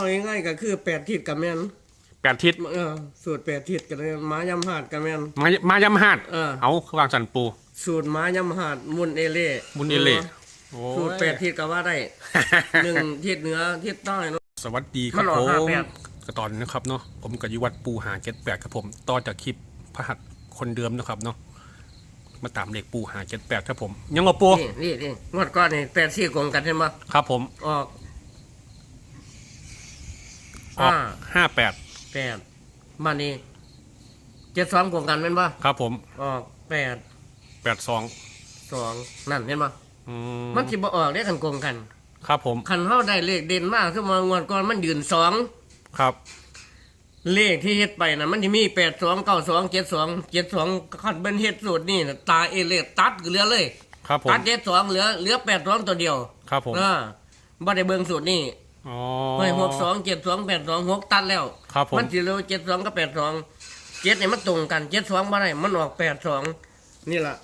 เอาง่ายๆก็คือแปดทิศกับแม่นแปดทิศเออสูตรแปดทิศกันเลยม้ายำหาดกับแม่น มามายำหาดเออ เอาคือวางสันปูสูตรม้ายำหาดมุนเอเล่มุนเอเล่โอ้ยสูตรแปดทิศก็ว่าได้ หนึ่งทิศเหนือทิศใต้เนาะสวัสดีครับมันอผอกมห้าแปดกระตอนนะครับเนาะผมกับยุวัดปูหาเจ็ดแปดครับผมต่อจากคลิปพระหัตถ์คนเดิมนะครับเนาะมาตามเลขปูหาเจ็ดแปดครับผม ยังมาปูนี่นี่นี่งวดก้อนนี่แปดสี่กงกันเห็นปะครับผม ออก ออกห้าห้าแปดแปดมานี่เจ็ดสองกงกันเป็นปะครับผมออกแปดแปดสองสองนั่นเห็นปะอืมมันสิบ่ออกได้กันกงกัน ครับผมคันเฮาได้เลขเด่นมากขึ้นมางวดก่อนมันยืนสองครับ เลขที่เฮ็ดไปนะมันจะมีแปดสองเก้าสองเจ็ดสองเจ็ดสองคันเป็นเฮ็ดสูตรนี่นะตาเอเลขตัดเหลือเลยครับผมตัดเจ็ดสองเหลือเหลือแปดสองตัวเดียว ครับผมเออบ่ได้เบิ่งสูตรนี่ อ๋อเฮ้ยหกสองเจ็ดสองแปดสองหกตัดแล้วครับผมมันสิเหลือเจ็ดสองกับแปดสองเจ็ดนี่มันตรงกันเจ็ดสองบ่ได้มันออกแปดสองนี่ล่ะ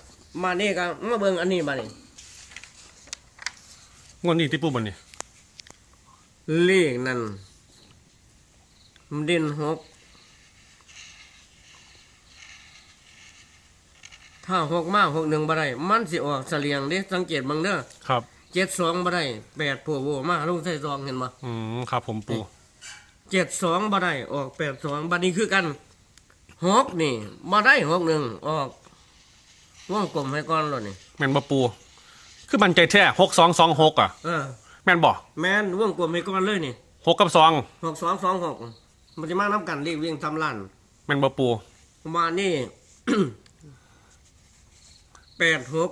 มานี่ก็มาเบิ่งอันนี้มานี่งวดนี้ที่ปูมันนี่เลขนั่นมันเด่นหกถ้าหกมากหกหนึ่งบ่ได้มันสิออกเสลียงเด้สังเกตเบังเด้อ ครับ เจ็ดสองบ่ได้แปดผัวโวมาลงใส่ซองเห็นบ่อืมครับผมปูเจ็ดสองบ่ได้ออกแปดสองบัดนี้คือกันหกนี่บ่ได้หกหนึ่งออกว่องกลมให้ก่อนแล้วนี่แม่นบ่ปู คือมันใจแท้หกสองสองหกอะเออแม่นบ่แม่นว่องกลมให้ก่อนเลยนี่หกกับสองหกสองสองหกมันจะมานับกันเรียกเวียงทำล้านแม่นบ่ปูมานี่แปดหก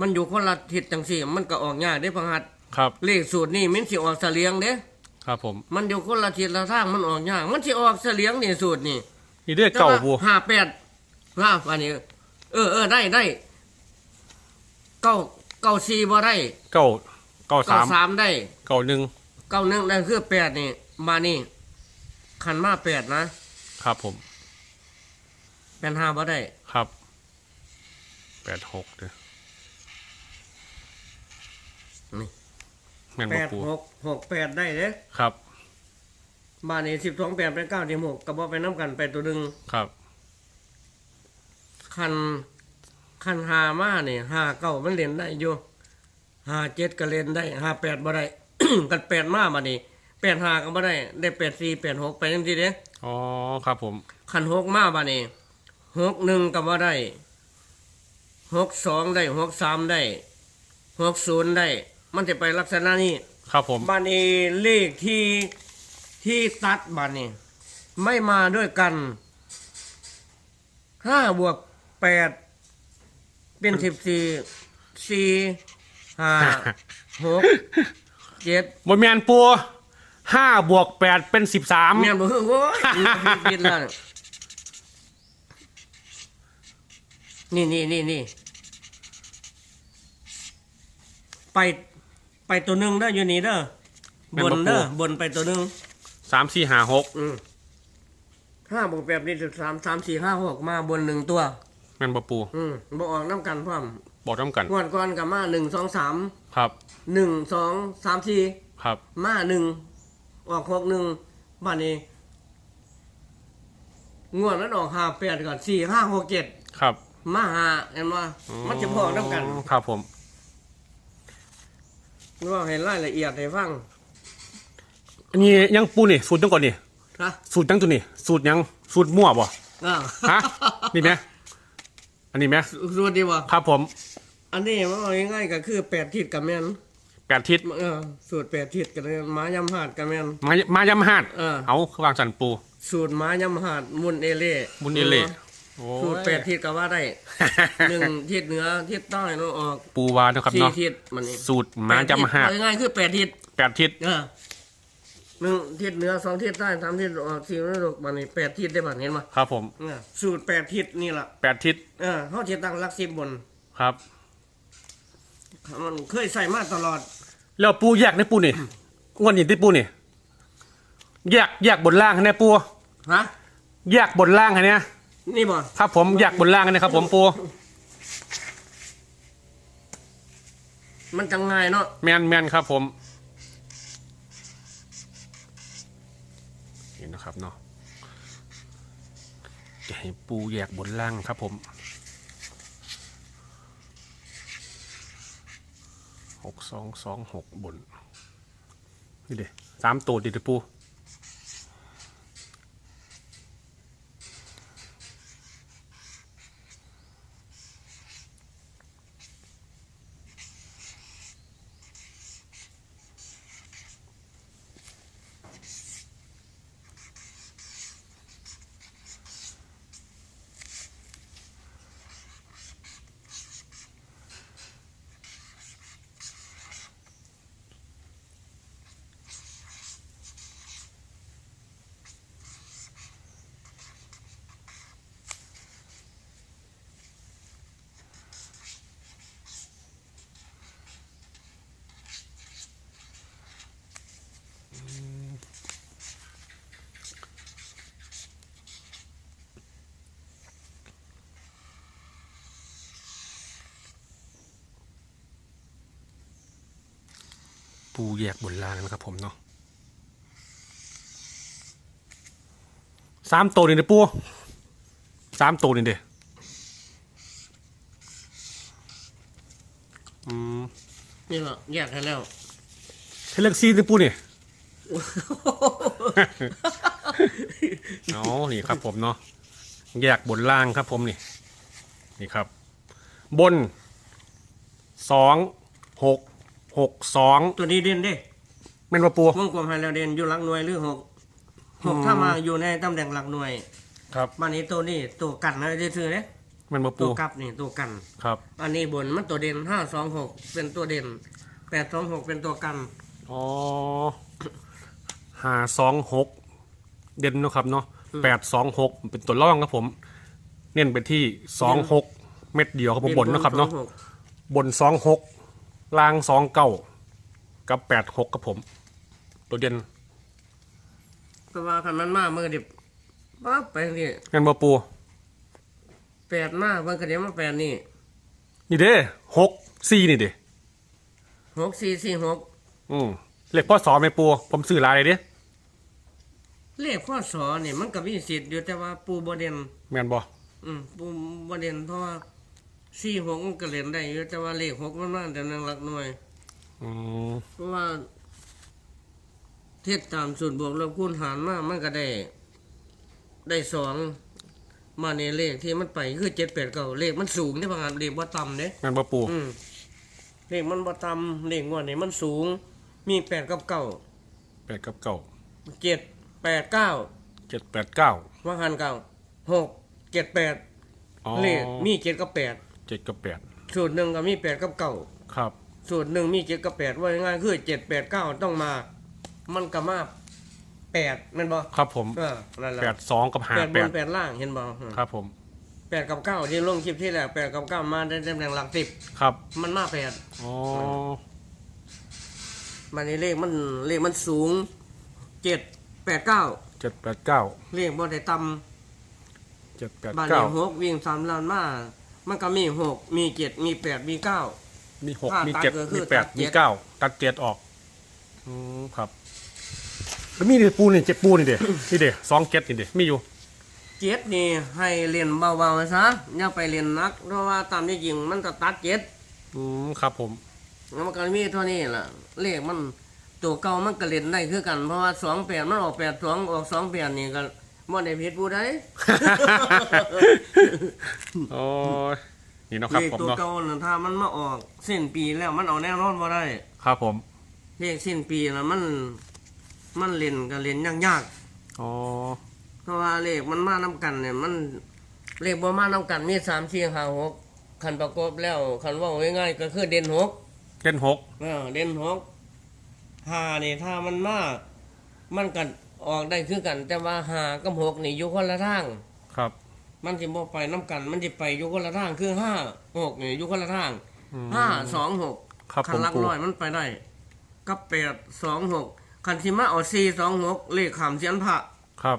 มันอยู่คนละทิศจังสี่ มันก็ออกยากได้พังหัดครับเลขสูตรนี่มันสิออกเสลียงเด้ครับผมมันอยู่คนละทิศละทางมันออกยากมันสิออกเสลียงนี่สูตรนี่นี่เด้อเก่าปูห้าแปดห้าอันนี้ เออเออได้ได้เก้าเก้าสี่บ่ได้เก้าเก้าเก้าสามสามได้เก้าหนึ่งเก้าหนึ่งได้คือแปดนี่มานี่ขันมาแปดนะ ครับผมแปดห้าบ่ได้ครับแปดหกเด้อ แม่นแปบ่ดปูหกหกแปดได้เด้ครับมานี่สิบสองแปดเป็นเก้าเดียวหกกับบ่ไปน้ำกันไปตัวหนึ่งครับคันคันหามาเนี่ยหาเก้ามันเล่นได้อยู่หาเจ็ดก็เล่นได้หาแปดบ่ได้ กันแปดมามานี่แปดหาก็บ่ได้ ได้แปดสี่แปดหกไปจังซี่เด้อ๋อครับผมคันหกมาบานี่หกหนึ่งก็บ่ได้หกสองได้หกสามได้หกศูนย์ได้ มันจะไปลักษณะนี้ครับผมบานี่เลขที่ที่ตัดบานี่ไม่มาด้วยกันห้าบวกแปดเป็นสิบสี่สี่ห้าหกเจ็ดบนแมนปูห้าบวกแปดเป็นสิบสามแม่นบ่โอ้ยผิดแล้วนี่นี่นี่นี่ไป ไปตัวหนึ่งเด้ออยู่นี่เด้อบนเด้อบนไปตัวหนึ่งสามสี่ห้าหกอืมห้าบวกแปดนี่สิบสามสามสี่ห้าหกมาบนหนึ่งตัว แม่นบ่ปูอืมบอออกน้ำกันพร้อมบอกน้ำกันงวดก่อนกับมาหนึ่งสองสามครับหนึ่งสองสามสี่ครับมาหนึ่งออกหกหนึ่งบ้านนี้งวดนั้นออกห้าแปดก่อนสี่ห้าหกเจ็ดครับมาหาเห็นว่ามันจะพอน้ำกัน ครับผม ว่าเห็นรายละเอียดให้ฟังอันนี้ยังปูนี่สูตรยังก่อนนี่นะสูตรยังตัวนี่สูตรยังสูตรมั่วบ่อ่าฮะนี่ไหมอันนี้ไหมสวัสดีวะครับผม อันนี้มันเอาง่ายๆก็คือแปดทิศกับแม่นแปดทิศเออสูตรแปดทิศกันเลยม้ายำหาดกับแม่นมามายำหาดเออเอาวางสันปู สูตรม้ายำหาดมุนเอเล่มุนเอเล่โอ้ย สูตรแปดทิศก็ว่าได้หนึ่งทิศเหนือทิศใต้แล้วออกปูวาเนาะครับสี่เนาะทิศมันนี่สูตรมายำหาดเอง่ายๆคือแปดทิศแปดทิศเออหนึ่งทิศเหนือสองทิศใต้สามทิศออกสี่ทิศตกมันนี่แปดทิศได้บ้างเห็นไหมครับผมเออสูตรแปดทิศนี่ล่ะแปดทิศเออเขาจะตั้งหลักสิบบนครับ มันเคยใส่มาตลอด แล้วปูแยกในปูนี่งวดนี้ที่ปูนี่แยกแยกบนล่างให้แน่ปูฮะแยกบนล่างให้เนี่ย นี่บ่ครับผมแยกบนล่างให้นะครับ ผมปูมันจังไงเนาะแมนแมนครับผมนี่นะครับเนาะจะให้ปูแยกบนล่างครับผมหกสองสองหกบนนี่เด้สามตัวดิเด้อปู ปูแยกบนล่างนะครับผมเนาะสามตัวนี่เด้อปูสามตัวนี่เด้ออืมนี่แหละแยกให้แล้วให้เลือกซีเด้อปูนี่อ๋อนี่ครับผมเนาะแยกบนล่างครับผมนี่ นี่ครับ บนสองหก หกสองตัวนี้เด่นเด้แม่นว่าปูวงกลมให้แล้วเด่นอยู่หลักหน่วยหรือหกหกถ้ามาอยู่ในตำแหน่งหลักหน่วยครับบ้านนี้ตัวนี้ตัวกันนะซื่อๆเนี่ยแม่นว่าตัปูวกลับนี่ตัวกัน ครับอันนี้บนมันตัวเด่นห้าสองหกเป็นตัวเด่นแปดสองหกเป็นตัวกัน อ๋อหาสองหกเด่นเนาะครับเนาะแปดสองหกเป็นตัวร่องครับผม เน้นไปที่สองหกเม็ดเดียวครับผมบนเนาะครับเนาะ26บนสองหก ล่างสองเก้ากับแปดหกครับผม ตัวเด่นก็ว่าคันมันมาเมื่อดิบปั๊บไปนี่งั้นบ่ปูแปดมาเมื่อกระเดียวมาแปดนี่นี่เด้หกสี่นี่เด้หกสี่สี่หกอืมเลขพ่อสอไหมปูผมซื้อหลายเลยเด้เลขข้อสอนี่มันก็มีสิทธิ์อยู่แต่ว่าปูบเด่นแม่นบ่อืมปูบเด่นเพราะว่า สี่หกมันก็เล่นได้อยู่แต่ว่าเลขหกมันมาแต่หนึ่งหลักหน่วยอืมเพราะว่า เทียบตามสูตรบวกลบคูณหารมามันก็ได้ ได้สองมาในเลขที่มันไปคือเจ็ดแปดเก้าเลขมันสูงที่พังงานเลขว่าต่ำเด้แม่นบ่ปูอืมเลขมันบ่ต่ำเลขงวดนี่มันสูง มีแปดกับเก้าแปดกับเก้าเจ็ดแปดเก้าเจ็ดแปดเก้าว่าหันเก้าหกเจ็ดแปดอ๋อเลขมีเจ็ดกับแปด เจ็ดกับแปดสูตรหนึ่งก็มีแปดกับเก้าครับสูตรหนึ่งมีเจ็ดกับแปดว่าง่ายๆคือเจ็ดแปดเก้าต้องมา มันก็มาแปดแมันบ่ครับผมเออนั่นแหละแปดสองกับห้าแปดบแปนดแปดล่างเห็นบ่ครับผมแปดกับเก้าที่ลงคลิปที่แล้วแปดกับเก้ามาได้ตำแหน่งหลักสิบครับมันมาแปดอ๋อมันนี่เลขมันเลขมันสูงเจ็ดแปดเก้าเจ็ดแปดเก้าเลขบ่ได้ต่เจ็ดแปดำบ้านเก้านี้หกวิ่งสามล้านมา มันก็มีหกมีเจ็ดมีแปดมีเก้า มีหกถ้ามีตัดเจ็ดก็คือมีแปดตัดเจ็ด มีเก้าตัดเจ็ดออกอืมครับแล้วมีนี่ปูนี่เจ็ดปูนี่เด้นี่เด้สองเจ็ดนี่เด้มีอยู่ เจ็ดนี่ให้เรียนเบาๆซะอย่าไปเรียนหนัก เพราะว่าตามที่จริงมันก็ตัดเจ็ดอืมครับผม แล้วมันก็มีเท่านี้ล่ะเลขมันตัวเก่ามันก็เล่นได้คือกันเพราะว่าสองแปดมันออกแปดสองออกสองแปดนี่ก็ บ่ได้ผิดผู้ใดโอ้ยนี่เนาะครับเลขผมตัวเนาะเก่าน่ะถ้ามันมาออกสิ้นปีแล้วมันเอาแน่นอนบ่ได้ ครับผมเลขสิ้นปีแล้วมัน มันเล่นก็เล่นยากอ๋อๆเพราะว่าเลขมันมานํกันเนี่ย มันเลขบ่มานํกันมีสามสี่ห้าหกคันประกอบแล้วคันเว่าง่ายๆก็คือเด่นหก เล่นหก เออเด่นหกหานี่ถ้ามันมามันกัน ออกได้คือกัน แต่ว่าหากับหกนี่อยู่คนละทาง ครับ มันสิบ่ไปน้กัน มันสิไปอยู่คนละทางคือห้าหกนี่อยู่คนละทางอืมห้าสองหกครับคัผนมลักปูน้อยมันไปได้กับแปดสองหกคันสิมาเอาสี่สองหกเลขขามเสียนพระครับ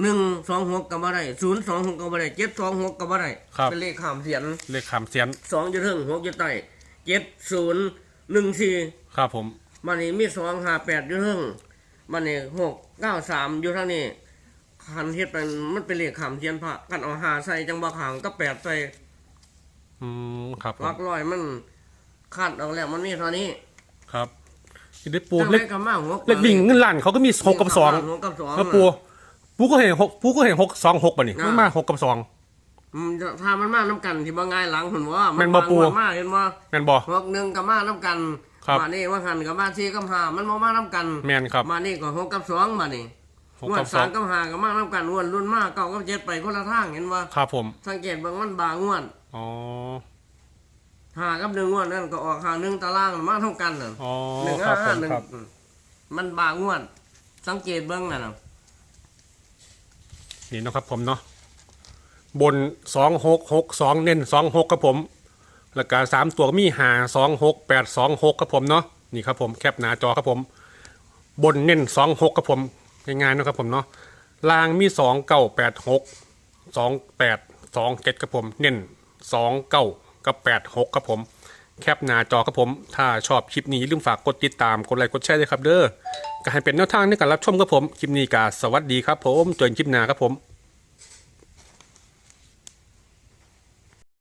หนึ่งสองหกก็บ่ได้ศูนย์สองหกก็บ่ได้เจ็ดสองหกก็บ่ได้ครับ เป็นเลขขามเสียนเลขขามเสียนสองอยู่เทิงหกอยู่ใต้เจ็ดศูนย์หนึ่งสี่ครับผม มันนี่มีสองห้าแปดอยู่เทิง มันนี่หกเก้าสามอยู่ทางนี้คันเฮ็ดเป็นมันเป็นเลขขามเทียนพระกันเอาหาใส่จังบ่ขางก็แปดใส่อืมครับผหลัมกร้อยมันคาดออกแล้วมันมีเท่านี้ครับที่ได้ปูจังเล็ได้กก็มาหัวเล็กดิ่งเงินล้านเขาก็มีหกกับสองหกกับสองแล้วปูปูก็เห็นหกปูก็เห็นหกสองหกป่ะนี่มันมาหกกับสอง อืมถ้ามันมาน้ำกันที่บ่ง่ายหลังหุ่นว่าแม่นบ่ปู่มาเห็นบ่แมนบอ หกหนึ่งกับมาน้ำกัน ครับ มานี่ว่าหันกับมาสี่กับห้ามันบ่มาน้ำกัน แมนครับ มานี่ก็หกกับสองมานี่หกงวกัดบสสาอมงกับห้ากับมาน้ำกันงวดรุ่นมากเก้ากับเจ็ดไปคนละทางเห็นว่าครับผม สังเกตเบางมันบางงวดอ๋อห้ากับหนึ่งงวดนั่นก็ออกห้าหนึ่งตารางมาเท่ากันน่ะอ๋อ หนึ่งครัห้าบผห้ามหนึ่งครับอืมมันบางงวด สังเกตเบิ้งน่ะนะนี่เนาะครับผมเนาะ บนสองหกหกสองเน้นสองหกครับผม แล้วก็สามตัวมีหาสองหกแปดสองหกครับผมเนาะนี่ครับผมแคปหน้าจอครับผม บนเน้นสองหกครับผมง่ายๆนะครับผมเนาะล่างมีสองเก้าแปดหกสองแปดสองเจ็ดครับผมเน้นสองเก้ากับแปดหกครับผมแคปหน้าจอครับผม ถ้าชอบคลิปนี้อย่าลืมฝากกดติดตามกดไลค์กดแชร์ด้วยครับเด้อก็ให้เป็นแนวทางในการรับชมครับผม คลิปนี้ก็สวัสดีครับผมเจอกันคลิปหน้าครับผม